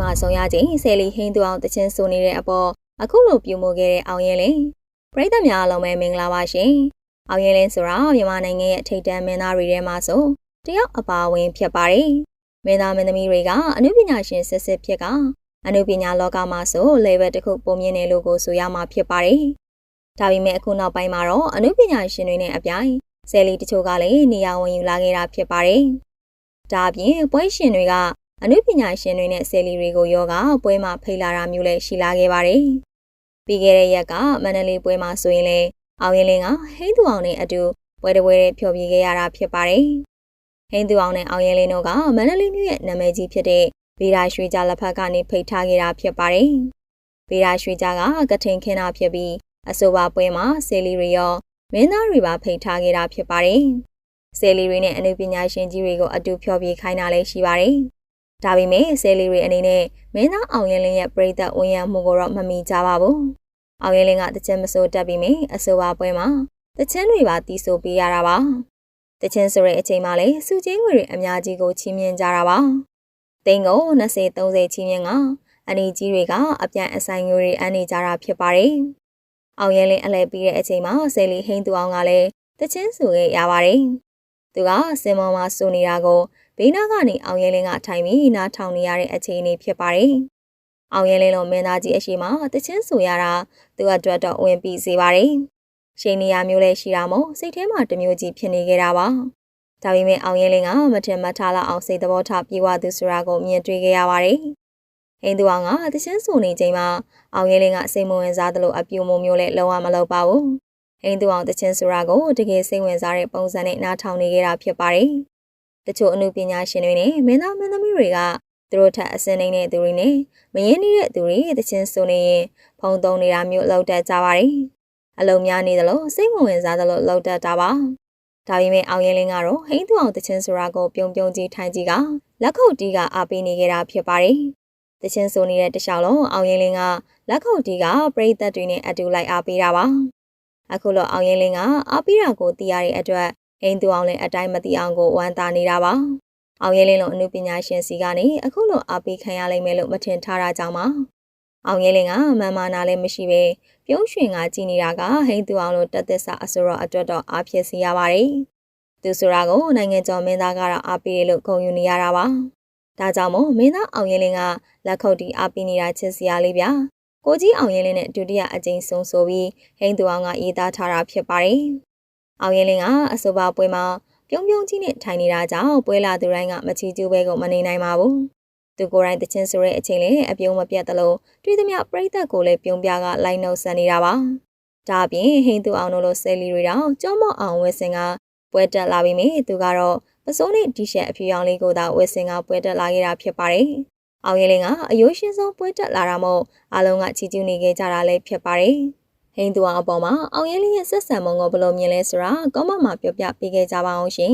မှာဆုံရချိန်ဆယ်လီဟင်းသူအောင်တချင်းဆိုနေတဲ့အပေါ်အခုလိုပြုမှုခဲ့တဲ့အောင်ရဲလင်းပရိသတ်များအားလုံးပဲမင်္ဂလာပါရှင်။အောင်ရဲလင်းဆိုတာမြန်မာနိုင်ငံရဲ့ထိပ်တန်းမင်းသားတွေထဲမှာဆိုတယောက်အပါအဝင်ဖြစ်ပါတယ်။မင်းသားမင်းသမီးတွေကအနုပညာရှင်စစ်စစ်ဖြစ်ကအနုပညာလောကမှာဆို level တစ်ခုပုံမြင်တယ်လို့ကိုဆိုရမှာဖြစ်ပါတယ်။ဒါပေမဲ့အခုနောက်ပိုင်းမှာတော့အနုပညာရှင်တွေနဲ့အပြိုင်ဆယ်လီတချို့ကလည်းနေရာဝင်ယူလာခဲ့တာဖြစ်ပါတယ်။ဒါအပြင်ပွဲရှင်တွေက အနုပညာရှင်တွေနဲ့ဆယ်လီတွေကိုယောဂပွဲမှာဖိတ်လာတာမျိုးလည်းရှိလာခဲ့ပါတယ်။ပြီးခဲ့တဲ့ရက်ကမန္တလေးပွဲမှာဆိုရင်လည်းအောင်ရင်လင်းကဟိန်းသူအောင်နဲ့အတူပွဲတစ်ပွဲဖျော်ဖြေခဲ့ရတာဖြစ်ပါတယ်။ဟိန်းသူအောင်နဲ့အောင်ရင်လင်းတို့ကမန္တလေးမြို့ရဲ့နာမည်ကြီးဖြစ်တဲ့ဗေဒာရွှေကြလက်ဖက်ကနေဖိတ်ထားခဲ့တာဖြစ်ပါတယ်။ဗေဒာရွှေကြကကထိန်ခင်းတာဖြစ်ပြီးအဆိုပါပွဲမှာဆယ်လီတွေရောမင်းသားတွေပါဖိတ်ထားခဲ့တာဖြစ်ပါတယ်။ဆယ်လီတွေနဲ့အနုပညာရှင်ကြီးတွေကိုအတူဖျော်ဖြေခိုင်းတာလည်းရှိပါတယ်။ ဒါပေမဲ့ဆယ်လီတွေအနေနဲ့မင်းသားအောင်ရင်လင်းရဲ့ပြည်သက်ဝန်ရမှုကိုတော့မမီကြပါဘူး။အောင်ရင်လင်းကတချင်မစိုးတက်ပြီးမြအဆိုပါပွဲမှာတချင်တွေပါတီးဆိုပေးရတာပါ။တချင်ဆိုတဲ့အချိန်မှာလေစုချင်းငွေတွေအများကြီးကိုချီးမြှင့်ကြတာပါ။တိန်ကို20 30ချီးမြှင့်ကအနီကြီးတွေကအပြန်အဆိုင်ငွေတွေအန်းနေကြတာဖြစ်ပါတယ်။အောင်ရဲလင်းအလဲပြီးတဲ့အချိန်မှာဆယ်လီဟိန်းသူအောင်ကလည်းတချင်းဆိုခဲ့ရပါတယ်။ သူကစင်မောမှာစူနေတာကိုဘေးနားကနေအောင်ရဲလင်းကထိုင်ပြီးနားထောင်နေရတဲ့အခြေအနေဖြစ်ပါတယ်။အောင်ရဲလင်းလိုမင်းသားကြီးအရှိမတချင်းဆိုရတာသူအတွက်တော့ဝင်ပြီးစေပါတယ်။ရှိန်နေရမျိုးလည်းရှိတာမို့စိတ်ထဲမှာတမျိုးကြီးဖြစ်နေကြတာပါ။ဒါပေမဲ့အောင်ရဲလင်းကမထင်မှတ်ထားလောက်အောင်စိတ်သဘောထားပြေဝသူဆိုတာကိုမြင်တွေ့ခဲ့ရပါတယ်။ဟိန္ဒူအောင်ကတချင်းဆိုနေချိန်မှာအောင်ရဲလင်းကစိတ်မဝင်စားသလိုအပြူမုံမျိုးနဲ့လုံးဝမလုပ်ပါဘူး။ ဟိန္ဒူအောင်တချင်းဆိုတာကိုတကယ်စိတ်ဝင်စားတဲ့ပုံစံနဲ့နားထောင်နေကြတာဖြစ်ပါတယ်။တချို့အမှုပညာရှင်တွေနဲ့မင်းသားမင်းသမီးတွေကသူတို့ထက်အစင်းနေတဲ့သူတွေနဲ့မရင်းနှီးတဲ့သူတွေတချင်းဆိုနေရင်ဖုံသုံးနေတာမျိုးလောက်တတ်ကြပါတယ်။အလုံးများနေသလိုစိတ်မဝင်စားသလိုလောက်တတ်တာပါ။ဒါပေမဲ့အောင်ရင်လင်းကတော့ဟိန်းသူအောင်တချင်းဆိုတာကိုပြုံပြုံကြီးထိုင်ကြီးကလက်ခုပ်တီးကအားပေးနေကြတာဖြစ်ပါတယ်။တချင်းဆိုနေတဲ့တခြားလုံးအောင်ရင်လင်းကလက်ခုပ်တီးကပရိသတ်တွေနဲ့အတူလိုက်အားပေးတာပါ အခုလိုအောင်ရင်လင်းကအားပေးတာကိုသိရတဲ့အတွက်ဟိန်းသူအောင်လည်းအတိုင်းမသိအောင်ကိုဝမ်းသာနေတာပါအောင်ရင်လင်းလိုအမှုပညာရှင်စီကနေအခုလိုအားပေးခံရလိမ့်မယ်လို့မထင်ထားတာကြောင့်ပါအောင်ရင်လင်းကမန်မာနာလည်းမရှိပဲပြုံးရွှင်ကကြည်နေတာကဟိန်းသူအောင်လိုတက်သစ္စာအစိုးရအတွက်တော့အားဖြစ်စီရပါတယ်သူဆိုတာကိုနိုင်ငံကျော်မင်းသားကတော့အားပေးလို့ဂုဏ်ယူနေရတာပါဒါကြောင့်မို့မင်းသားအောင်ရင်လင်းကလက်ခုပ်တီအားပေးနေတာချစ်စရာလေးဗျာ ကိုကြီးအောင်ရင်လင်းနဲ့ဒုတိယအကြိမ်ဆုံးဆိုပြီးဟိန်းသူအောင်ကရေးသားထားတာဖြစ်ပါတယ်အောင်ရင်လင်းကအဆိုပါပွဲမှာပြုံးပြုံးကြီးနဲ့ထိုင်နေတာကြောင့်ပွဲလာသူတိုင်းကမချီကျူးပဲကိုမနေနိုင်ပါဘူးသူကိုယ်တိုင်တချင်းဆိုတဲ့အချိန်လေးအပြုံးမပြတ်သလိုတွေ့သမျှပြိသက်ကိုလည်းပြုံးပြကလိုက်နှုတ်ဆက်နေတာပါဒါအပြင်ဟိန်းသူအောင်တို့လိုဆယ်လီတွေတောင်ကြောမော့အောင်ဝဲစင်ကပွဲတက်လာပြီးမြည်သူကတော့ပစိုးနဲ့တီရှပ်အဖြူရောင်လေးကိုသာဝယ်စင်ကပွဲတက်လာခဲ့တာဖြစ်ပါတယ်။ အောင်ရဲလင်းကအယိုးရှင်ဆုံးပွဲတက်လာတာမို့အားလုံးကချီးကျူးနေခဲ့ကြတာလည်းဖြစ်ပါတယ်။ဟိန်းသူအောင်အပေါ်မှာအောင်ရဲလင်းရဲ့ဆက်ဆံမုံကိုဘယ်လိုမြင်လဲဆိုတာကောမန့်မှာပြောပြပေးခဲ့ကြပါအောင်ရှင်